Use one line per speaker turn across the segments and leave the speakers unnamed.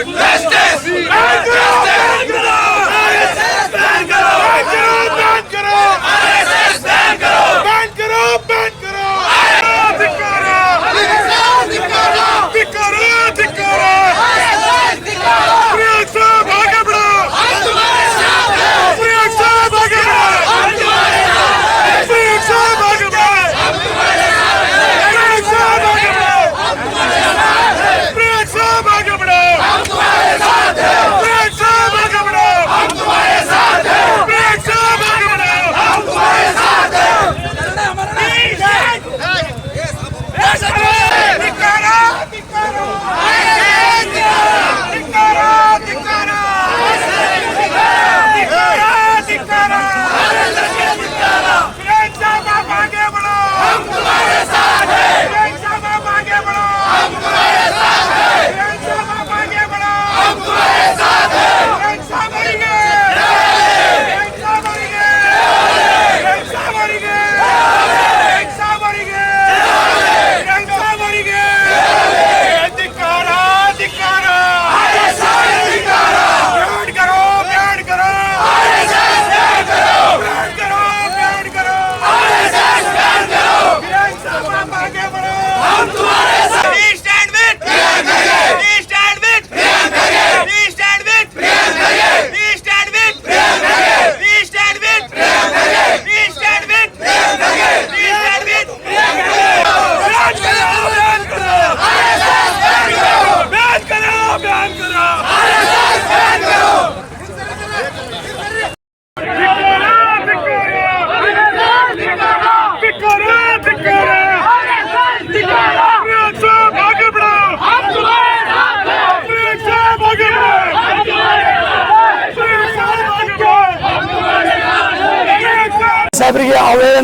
Justice!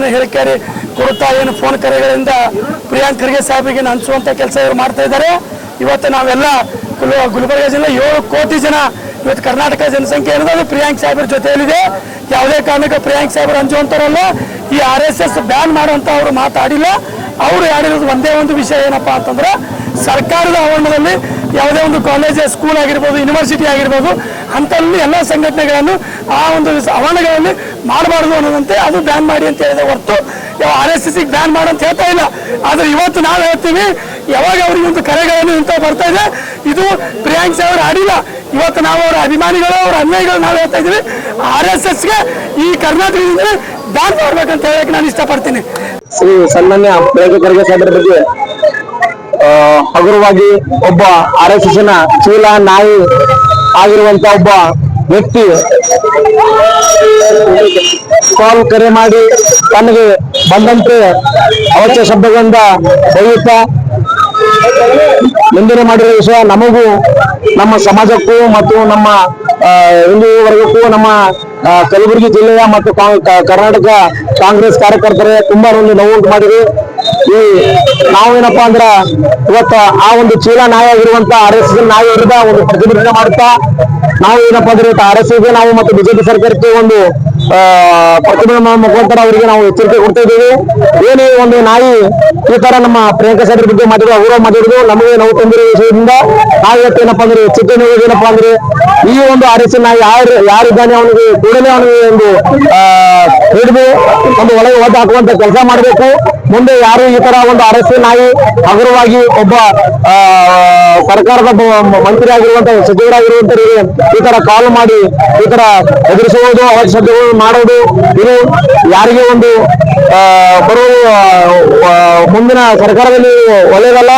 ಅವೇನು ಹೇಳಿಕೆ ಕೊಡುತ್ತಾ ಏನು ಫೋನ್ ಕರೆಗಳಿಂದ ಪ್ರಿಯಾಂಕ್ ಖರ್ಗೆ ಸಾಹೇಬರಿಗೆ ಹಂಚುವಂತ ಕೆಲಸ ಇವರು ಮಾಡ್ತಾ ಇದ್ದಾರೆ. ಇವತ್ತು ನಾವೆಲ್ಲ ಗುಲ್- ಗುಲ್ಬರ್ಗ ಜಿಲ್ಲೆ ಏಳು ಕೋಟಿ ಜನ ಇವತ್ತು ಕರ್ನಾಟಕ ಜನಸಂಖ್ಯೆ ಏನಿದೆ ಅದು ಪ್ರಿಯಾಂಕ್ ಸಾಹೇಬರ ಜೊತೆಯಲ್ಲಿದೆ. ಯಾವುದೇ ಕಾರಣಕ್ಕೆ ಪ್ರಿಯಾಂಕ್ ಸಾಹೇಬರು ಹಂಚುವಂತಾರಲ್ಲ ಈ ಆರ್ ಎಸ್ ಎಸ್ ಬ್ಯಾನ್ ಮಾಡುವಂತ ಅವರು ಮಾತಾಡಿಲ್ಲ. ಅವರು ಹೇಳಿರೋದು ಒಂದೇ ಒಂದು ವಿಷಯ ಏನಪ್ಪಾ ಅಂತಂದ್ರೆ, ಸರ್ಕಾರದ ಆವರಣದಲ್ಲಿ ಯಾವುದೇ ಒಂದು ಕಾಲೇಜ್ ಸ್ಕೂಲ್ ಆಗಿರ್ಬೋದು ಯೂನಿವರ್ಸಿಟಿ ಆಗಿರ್ಬೋದು ಅಂತಲ್ಲಿ ಎಲ್ಲ ಸಂಘಟನೆಗಳನ್ನು ಆ ಒಂದು ಆವರಣಗಳಲ್ಲಿ ಮಾಡಬಾರ್ದು ಅನ್ನೋದಂತೆ ಅದು ಬ್ಯಾನ್ ಮಾಡಿ ಅಂತ ಹೇಳಿದೆ ಹೊರತು ಯಾವ ಆರ್ ಎಸ್ ಎಸ್ ಬ್ಯಾನ್ ಮಾಡು ಅಂತ ಹೇಳ್ತಾ ಇಲ್ಲ. ಆದ್ರೆ ಇವತ್ತು ನಾವು ಹೇಳ್ತೀವಿ, ಯಾವಾಗ ಅವ್ರಿಗೆ ಒಂದು ಕರೆಗಳನ್ನು ಇಂಥ ಬರ್ತಾ ಇದೆ, ಇದು ಪ್ರಿಯಾಂಕ್ ಅವರು ಆಡಿಲ್ಲ. ಇವತ್ತು ನಾವು ಅವರ ಅಭಿಮಾನಿಗಳು, ಅವರ ಅನ್ವಯಗಳು ನಾವು ಹೇಳ್ತಾ ಇದೀವಿ. ಆರ್ ಎಸ್ ಎಸ್ಗೆ ಈ ಕರ್ನಾಟಕದಿಂದ ಬ್ಯಾನ್ ಮಾಡ್ಬೇಕಂತ ಹೇಳಕ್ಕೆ ನಾನು ಇಷ್ಟಪಡ್ತೀನಿ.
ಶ್ರೀ ಸನ್ಮಾನ್ಯ ಪ್ರಿಯಾಂಕ ಖರ್ಗೆ ಸಾಹೇಬರ ಬಗ್ಗೆ ಹಗುರವಾಗಿ ಒಬ್ಬ ಆರ್ ಎಸ್ ಎಸ್ನ ಚೀಲ ನಾಯಿ ಆಗಿರುವಂತ ಒಬ್ಬ ವ್ಯಕ್ತಿ ಕಾಲ್ ಕರೆ ಮಾಡಿ ತನಗೆ ಬಂದಂತೆ ಅವಶ್ಯ ಶಬ್ದಗಳಿಂದ ಬೆಳೆಯುತ್ತ ನಿಂದನೆ ಮಾಡಿರೋ ವಿಷಯ ನಮಗೂ, ನಮ್ಮ ಸಮಾಜಕ್ಕೂ ಮತ್ತು ನಮ್ಮ ಹಿಂದೂ ವರ್ಗಕ್ಕೂ ನಮ್ಮ ಕಲಬುರಗಿ ಜಿಲ್ಲೆಯ ಮತ್ತು ಕರ್ನಾಟಕ ಕಾಂಗ್ರೆಸ್ ಕಾರ್ಯಕರ್ತರೇ ತುಂಬಾ ಒಂದು ನೋವುಂಟು ಮಾಡಿದೆ. ಈ ನಾವೇನಪ್ಪಾ ಅಂದ್ರ ಇವತ್ತ ಆ ಒಂದು ಚೀಲ ನಾಯಿ ಆಗಿರುವಂತ ಆರ್ ಎಸ್ ಎಸ್ ನಾಯಿ ವಿರುದ್ಧ ಒಂದು ಪ್ರತಿಭಟನೆ ಮಾಡುತ್ತಾ ನಾವು ಏನಪ್ಪಾ ಅಂದ್ರೆ ಆರ್ ಎಸ್ ಎಸ್ಗೆ ನಾವು ಮತ್ತು ಬಿಜೆಪಿ ಸರ್ಕಾರಕ್ಕೆ ಒಂದು ಪ್ರತಿಭಟನೆ ಮುಖಾಂತರ ಅವರಿಗೆ ನಾವು ಎಚ್ಚರಿಕೆ ಕೊಡ್ತಾ ಇದ್ದೀವಿ. ಏನೇ ಒಂದು ನಾಯಿ ಈ ತರ ನಮ್ಮ ಪ್ರಿಯಾಂಕಾ ಸಾಹೇಬ್ರ ಬಗ್ಗೆ ಮಾತಾಡಿದ್ರು, ಅವರು ಮಾತಾಡಿದ್ರು, ನಮಗೆ ನಾವು ತಂದಿರೋ ವಿಷಯದಿಂದ ನಾವು ಇವತ್ತು ಏನಪ್ಪಾ ಅಂದ್ರೆ ಎಚ್ಚರಿಕೆ ಏನಪ್ಪಾ ಅಂದ್ರೆ ಈ ಒಂದು ಆರ್ ಎಸ್ ನಾಯಿ ಯಾರು, ಯಾರಿದ್ದಾನೆ ಅವನಿಗೆ ಕೂಡಲೇ ಅವನಿಗೆ ಒಂದು ಹಿಡಿದು ಒಂದು ಒಳಗೆ ಒದ್ದು ಹಾಕುವಂತ ಕೆಲಸ ಮಾಡಬೇಕು. ಮುಂದೆ ಯಾರು ಈ ತರ ಒಂದು ಅರಸ್ಯ ನಾಯಿ ಹಗುರವಾಗಿ ಒಬ್ಬ ಸರ್ಕಾರದ ಮಂತ್ರಿ ಆಗಿರುವಂತ ಸಚಿವರಾಗಿರುವಂತವರಿಗೆ ಈ ತರ ಕಾಲ್ ಮಾಡಿ ಈ ತರ ಎದುರಿಸುವುದು ಅವಶ್ಯ ಸದ್ಯಗಳು ಮಾಡೋದು ಇದು ಯಾರಿಗೆ ಒಂದು ಬರುವ ಮುಂದಿನ ಸರ್ಕಾರದಲ್ಲಿ ಒಳ್ಳೆಯದಲ್ಲ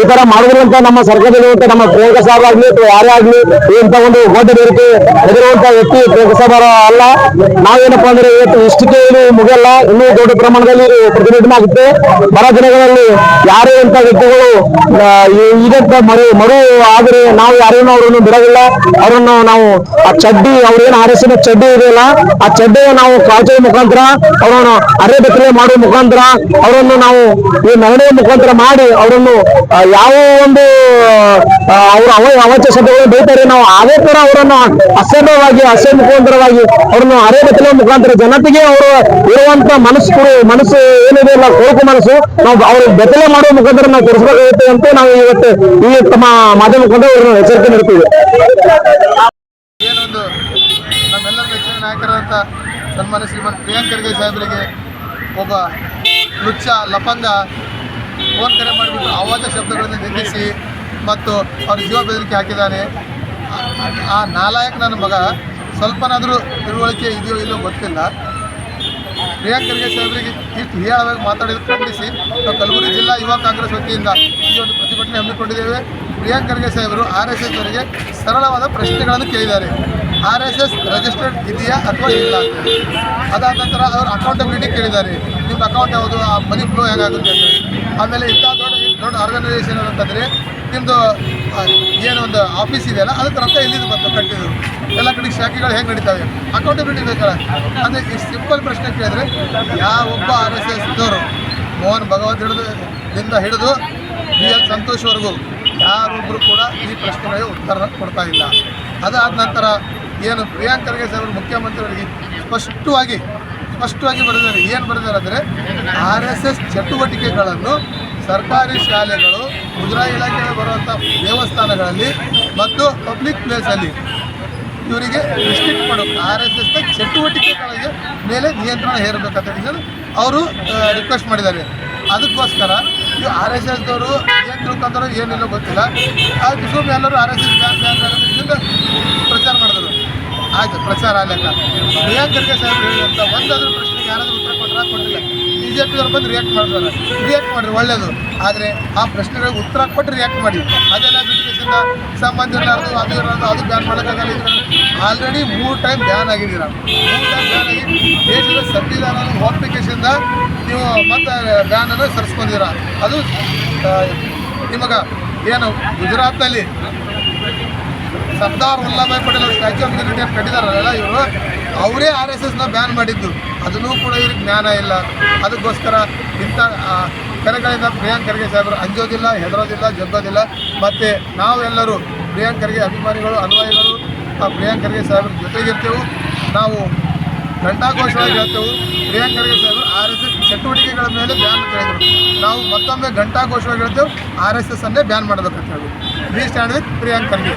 ಈ ತರ ಮಾಡೋದ್ರಿಂದ ನಮ್ಮ ಸರ್ಕಾರದಲ್ಲಿರುವಂತ ನಮ್ಮ ಪ್ರಯೋಗ ಸಾಹೇಬ್ ಆಗ್ಲಿ ಅಥವಾ ಯಾರೇ ಆಗ್ಲಿ ಇಂತ ಒಂದು ಹೋಟೆಲ್ ಬೇರೆ ಎದುರುವಂತ ವ್ಯಕ್ತಿ ಪ್ರಯೋಗ ಅಲ್ಲ. ನಾವೇನಪ್ಪಾ ಅಂದ್ರೆ ಇವತ್ತು ಇಷ್ಟಕ್ಕೆ ಇದು ಮುಗಿಯಲ್ಲ, ಇನ್ನೂ ದೊಡ್ಡ ಪ್ರಮಾಣದಲ್ಲಿ ಪ್ರತಿಭಟನೆ ಆಗುತ್ತೆ. ಬರ ದಿನಗಳಲ್ಲಿ ಯಾರೇ ಅಂತ ವ್ಯಕ್ತಿಗಳು ಈಗಂತ ಮರು ಮರು ಆದರೆ ನಾವು ಯಾರೇನೋ ಅವರನ್ನು ಬಿಡೋದಿಲ್ಲ. ಅವರನ್ನು ನಾವು ಆ ಚಡ್ಡಿ, ಅವ್ರೇನು ಆರಿಸಿದ ಚಡ್ಡಿ ಇದೆಯಲ್ಲ, ಆ ಚಡ್ಡಿ ನಾವು ಕಾಚುವ ಮುಖಾಂತರ, ಅವರನ್ನು ಅರೆ ಬೆತ್ತಲೆ ಮಾಡುವ ಮುಖಾಂತರ, ಅವರನ್ನು ನಾವು ಈ ನವಣೆಯ ಮುಖಾಂತರ ಮಾಡಿ ಅವರನ್ನು ಯಾವ ಒಂದು ಅವರ ಅವ ಅವಾಚ್ಯ ಶಬ್ದಗಳನ್ನು ಬೈತಾರೆ ನಾವು ಅದೇ ತರ ಅವರನ್ನು ಅಸಭ್ಯವಾಗಿ ಅಸಹ್ಯ ಮುಖಾಂತರವಾಗಿ ಅವರನ್ನು ಅರೆ ಬಚ್ಚಲ ಮುಖಾಂತರ ಜನತೆಗೆ ಅವರು ಇರುವಂತ ಮನಸ್ಸು ಮನಸ್ಸು ಏನಿದೆ ಅಲ್ಲ ಕೊಳಕು ಮನಸ್ಸು, ನಾವು ಅವ್ರ ಬೆತ್ತಲೆ ಮಾಡುವ ಮುಖಾಂತರ ನಾವು ತೋರಿಸಬೇಕಾಗುತ್ತೆ ಅಂತ ನಾವು ಇವತ್ತು ಈ ತಮ್ಮ ಮಾಧ್ಯಮ ಮುಖಾಂತರ ಅವರನ್ನು ಎಚ್ಚರಿಕೆ ನೀಡ್ತೀವಿ.
ಏನೊಂದು ಸನ್ಮಾನ್ಯ ಶ್ರೀಮಂತ ಪ್ರಿಯಾಂಕ್ ಸಾಹೇಬರಿಗೆ ಒಬ್ಬ ಲಪಂಗ ಫೋನ್ ಕರೆ ಮಾಡಿಬಿಟ್ಟು ಅವಾಜ ಶಬ್ದಗಳನ್ನು ನಿಂದಿಸಿ ಮತ್ತು ಅವ್ರ ಜೀವ ಬೆದರಿಕೆ ಹಾಕಿದ್ದಾನೆ ಆ- ನಾಲಾಯಕ್ ನನ್ನ ಮಗ ಸ್ವಲ್ಪನಾದರೂ ತಿಳುವಳಿಕೆ ಇದೆಯೋ ಇಲ್ಲೋ ಗೊತ್ತಿಲ್ಲ. ಪ್ರಿಯಾಂಕ್ ಖರ್ಗೆ ಸಾಹೇಬರಿಗೆ ಇಷ್ಟು ಹೇಳುವಾಗ ಮಾತಾಡಿದ ಖಂಡಿಸಿ. ನಾವು ಕಲಬುರಗಿ ಜಿಲ್ಲಾ ಯುವ ಕಾಂಗ್ರೆಸ್ ವತಿಯಿಂದ ಈ ಒಂದು ಪ್ರತಿಭಟನೆ ಹಮ್ಮಿಕೊಂಡಿದ್ದೇವೆ. ಪ್ರಿಯಾಂಕ್ ಖರ್ಗೆ ಸಾಹೇಬರು ಆರ್ ಎಸ್ ಎಸ್ ಅವರಿಗೆ ಸರಳವಾದ ಪ್ರಶ್ನೆಗಳನ್ನು ಕೇಳಿದ್ದಾರೆ. ಆರ್ ಎಸ್ ಎಸ್ ರಿಜಿಸ್ಟರ್ಡ್ ಇದೆಯಾ ಅಥವಾ ಇಲ್ಲ? ಅದಾದ ನಂತರ ಅವರು ಅಕೌಂಟಬಿಲಿಟಿ ಕೇಳಿದ್ದಾರೆ. ನಿಮ್ಮ ಅಕೌಂಟ್ ಯಾವುದು? ಆ ಮನಿ ಫ್ಲೋ ಹೇಗಾಗುತ್ತೆ ಆಮೇಲೆ ಇಂಥ ದೊಡ್ಡ ಆರ್ಗನೈಸೇಷನ್ ಅಂತಂದರೆ ನಿಮ್ಮದು ಏನು ಒಂದು ಆಫೀಸ್ ಇದೆಯಲ್ಲ, ಅದಕ್ಕೆ ರೊಕ್ಕ ಎಲ್ಲಿದ್ದು ಬಂತು ಕಟ್ಟಿದ್ರು ಎಲ್ಲ ಕಡೆ ಶಾಖೆಗಳು ಹೇಗೆ ನಡೀತಾವೆ? ಅಕೌಂಟಬಿಲಿಟಿ ಬೇಕಲ್ಲ? ಅಂದರೆ ಈ ಸಿಂಪಲ್ ಪ್ರಶ್ನೆ ಕೇಳಿದ್ರೆ ಯಾವೊಬ್ಬ ಆರ್ ಎಸ್ ಎಸ್ ಇದ್ದವರು ಮೋಹನ್ ಭಗವತ್ ಹಿಡಿದು, ದಿಂದ ಹಿಡಿದು ಬಿ ಎಲ್ ಸಂತೋಷ್ವರೆಗೂ ಯಾರೊಬ್ಬರು ಕೂಡ ಈ ಪ್ರಶ್ನೆಗಳಿಗೆ ಉತ್ತರ ಕೊಡ್ತಾ ಇಲ್ಲ. ಅದಾದ ನಂತರ ಏನು ಪ್ರಿಯಾಂಕ್ ಖರ್ಗೆ ಸರ್ ಮುಖ್ಯಮಂತ್ರಿಗಳಿಗೆ ಸ್ಪಷ್ಟವಾಗಿ ಸ್ಪಷ್ಟವಾಗಿ ಬರೆದಿದ್ದಾರೆ. ಏನು ಬರೆದಿದ್ದಾರೆ ಅಂದರೆ ಆರ್ ಎಸ್ ಎಸ್ ಚಟುವಟಿಕೆಗಳನ್ನು ಸರ್ಕಾರಿ ಶಾಲೆಗಳು, ಮುಜರಾಯಿ ಇಲಾಖೆಯಲ್ಲಿ ಬರುವಂಥ ದೇವಸ್ಥಾನಗಳಲ್ಲಿ ಮತ್ತು ಪಬ್ಲಿಕ್ ಪ್ಲೇಸಲ್ಲಿ ಇವರಿಗೆ ರಿಸ್ಟ್ರಿಕ್ಟ್ ಮಾಡಬೇಕು ಆರ್ ಎಸ್ ಎಸ್ನ ಚಟುವಟಿಕೆಗಳಿಗೆ ಮೇಲೆ ನಿಯಂತ್ರಣ ಹೇರಬೇಕಂತ ಅವರು ರಿಕ್ವೆಸ್ಟ್ ಮಾಡಿದ್ದಾರೆ. ಅದಕ್ಕೋಸ್ಕರ ಈ ಆರ್ ಎಸ್ ಎಸ್ದವರು ಏನು ತಿಳ್ಕೊಂತಾರೋ ಏನಿಲ್ಲ ಗೊತ್ತಿಲ್ಲ. ಆ ಸುಮ್ಮನೆ ಎಲ್ಲರೂ R S S ban ban ಪ್ರಚಾರ ಮಾಡಿದ್ರು. ಆಯಿತು, ಪ್ರಚಾರ ಆಗಲಿಲ್ಲ. ಪ್ರಿಯಾಂಕರಿಗೆ ಸಹ ಹೇಳಿದಂಥ ಒಂದಾದ್ರೂ ಪ್ರಶ್ನೆಗೆ ಯಾರಾದರೂ ಉತ್ತರ ಕೊಟ್ಟರೆ ಕೊಟ್ಟಿಲ್ಲ. ಬಿ ಜೆ ಬಂದು ರಿಯಾಕ್ಟ್ ಮಾಡ್ತಾರೆ ರಿಯಾಕ್ಟ್ ಮಾಡಿರಿ ಒಳ್ಳೇದು. ಆದರೆ ಆ ಪ್ರಶ್ನೆಗಳಿಗೆ ಉತ್ತರ ಕೊಟ್ಟು ರಿಯಾಕ್ಟ್ ಮಾಡಿ. ಅದೆಲ್ಲ ಬಿಟ್ಟಿಗೆಸಿಂದ ಸಂಬಂಧ ಇರಲಾರ್ದು, ಅದು ಇರಲಾರ್ದು, ಅದು ಬ್ಯಾನ್ ಮಾಡೋಕ್ಕಾಗಲ್ಲ ಆಲ್ರೆಡಿ ಮೂರು ಟೈಮ್ ಬ್ಯಾನ್ ಆಗಿದ್ದೀರ? ಮೂರು ಟೈಮ್ ಬ್ಯಾನ್ ಆಗಿ ದೇಶದ ಸಂವಿಧಾನ ಒಪ್ಪಿಗೆಸಿಂದ ನೀವು ಮತ್ತೆ ಬ್ಯಾನನ್ನು ಸರಿಸ್ಕೊಂಡಿರ ಅದು ನಿಮಗೆ ಏನು ಗುಜರಾತ್ನಲ್ಲಿ Sardar Vallabhbhai Patel Statue of Unity ಕಟ್ಟಿದಾರಲ್ಲ ಇವರು? ಅವರೇ ಆರ್ ಎಸ್ ಎಸ್ನ ಬ್ಯಾನ್ ಮಾಡಿದ್ದು. ಅದನ್ನೂ ಕೂಡ ಇವ್ರಿಗೆ ಜ್ಞಾನ ಇಲ್ಲ. ಅದಕ್ಕೋಸ್ಕರ ಇಂಥ ಕರೆಗಳಿಂದ ಪ್ರಿಯಾಂಕ್ ಖರ್ಗೆ ಸಾಹೇಬರು ಅಂಜೋದಿಲ್ಲ, ಹೆದರೋದಿಲ್ಲ ಜಗ್ಗೋದಿಲ್ಲ ಮತ್ತು ನಾವೆಲ್ಲರೂ ಪ್ರಿಯಾಂಕ್ ಖರ್ಗೆ ಅಭಿಮಾನಿಗಳು, ಅನುಯಾಯಿಗಳು, ಆ ಪ್ರಿಯಾಂಕ್ ಖರ್ಗೆ ಸಾಹೇಬ್ರ ಜೊತೆಗಿರ್ತೇವೆ. ನಾವು ಘಂಟಾಘೋಷವಾಗಿ ಹೇಳ್ತೇವೆ, ಪ್ರಿಯಾಂಕ್ ಖರ್ಗೆ ಸಾಹೇಬರು ಆರ್ ಎಸ್ ಎಸ್ ಚಟುವಟಿಕೆಗಳ ಮೇಲೆ ಬ್ಯಾನ್ ಕೇಳಿದರು ನಾವು ಮತ್ತೊಮ್ಮೆ ಘಂಟಾಘೋಷವಾಗಿ ಹೇಳ್ತೇವೆ, ಆರ್ ಎಸ್ ಎಸ್ ಅನ್ನೇ ಬ್ಯಾನ್ ಮಾಡಬೇಕಂತ ಹೇಳಿ we stand with Priyank Kharge.